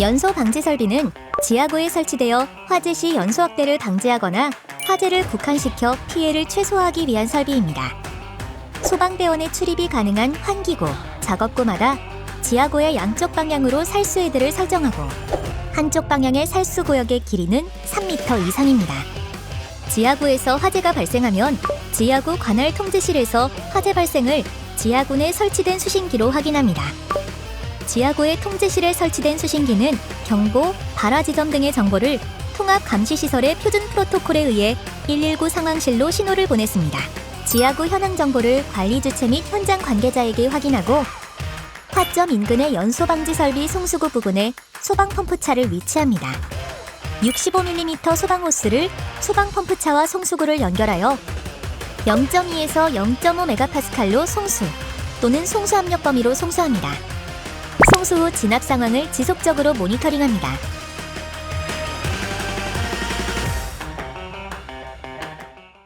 연소 방지 설비는 지하구에 설치되어 화재 시 연소 확대를 방지하거나 화재를 국한시켜 피해를 최소화하기 위한 설비입니다. 소방대원의 출입이 가능한 환기구, 작업구마다 지하구의 양쪽 방향으로 살수헤드를 설정하고 한쪽 방향의 살수 구역의 길이는 3m 이상입니다. 지하구에서 화재가 발생하면 지하구 관할 통제실에서 화재 발생을 지하구 내 설치된 수신기로 확인합니다. 지하구의 통제실에 설치된 수신기는 경보, 발화 지점 등의 정보를 통합 감시 시설의 표준 프로토콜에 의해 119 상황실로 신호를 보냈습니다. 지하구 현황 정보를 관리 주체 및 현장 관계자에게 확인하고 화점 인근의 연소 방지 설비 송수구 부근에 소방 펌프차를 위치합니다. 65mm 소방 호스를 소방 펌프차와 송수구를 연결하여 0.2에서 0.5 메가파스칼로 송수 또는 송수 압력 범위로 송수합니다. 송수 후 진압 상황을 지속적으로 모니터링합니다.